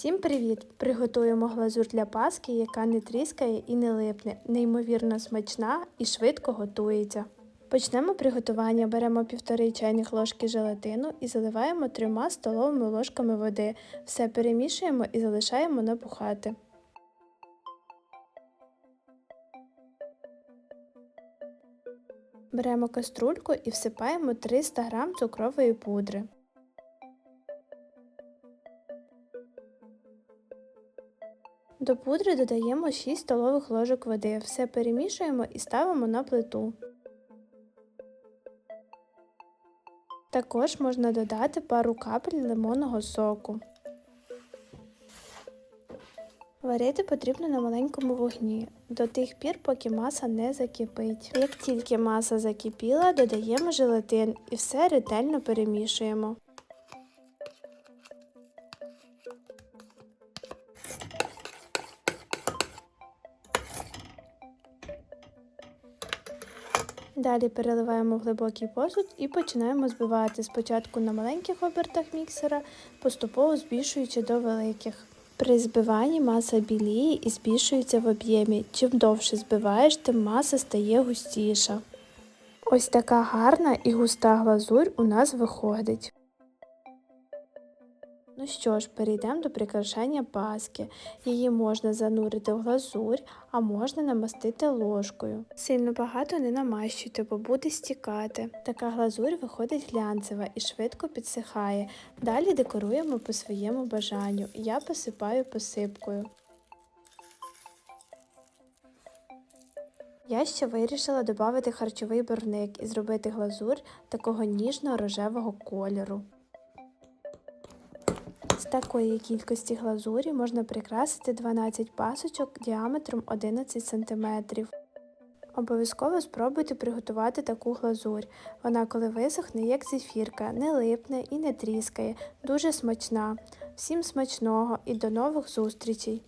Всім привіт! Приготуємо глазур для паски, яка не тріскає і не липне, неймовірно смачна і швидко готується. Почнемо приготування. Беремо півтори чайних ложки желатину і заливаємо трьома столовими ложками води. Все перемішуємо і залишаємо набухати. Беремо каструльку і всипаємо 300 г цукрової пудри. До пудри додаємо 6 столових ложок води. Все перемішуємо і ставимо на плиту. Також можна додати пару капель лимонного соку. Варити потрібно на маленькому вогні до тих пір, поки маса не закипить. Як тільки маса закипіла, додаємо желатин і все ретельно перемішуємо. Далі переливаємо в глибокий посуд і починаємо збивати спочатку на маленьких обертах міксера, поступово збільшуючи до великих. При збиванні маса біліє і збільшується в об'ємі. Чим довше збиваєш, тим маса стає густіша. Ось така гарна і густа глазурь у нас виходить. Ну що ж, перейдемо до прикрашання паски. Її можна занурити в глазурь, а можна намастити ложкою. Сильно багато не намащуйте, бо буде стікати. Така глазурь виходить глянцева і швидко підсихає. Далі декоруємо по своєму бажанню. Я посипаю посипкою. Я ще вирішила додати харчовий барвник і зробити глазурь такого ніжно-рожевого кольору. З такої кількості глазурі можна прикрасити 12 пасочок діаметром 11 см. Обов'язково спробуйте приготувати таку глазурь. Вона, коли висохне, як зефірка, не липне і не тріскає, дуже смачна. Всім смачного і до нових зустрічей!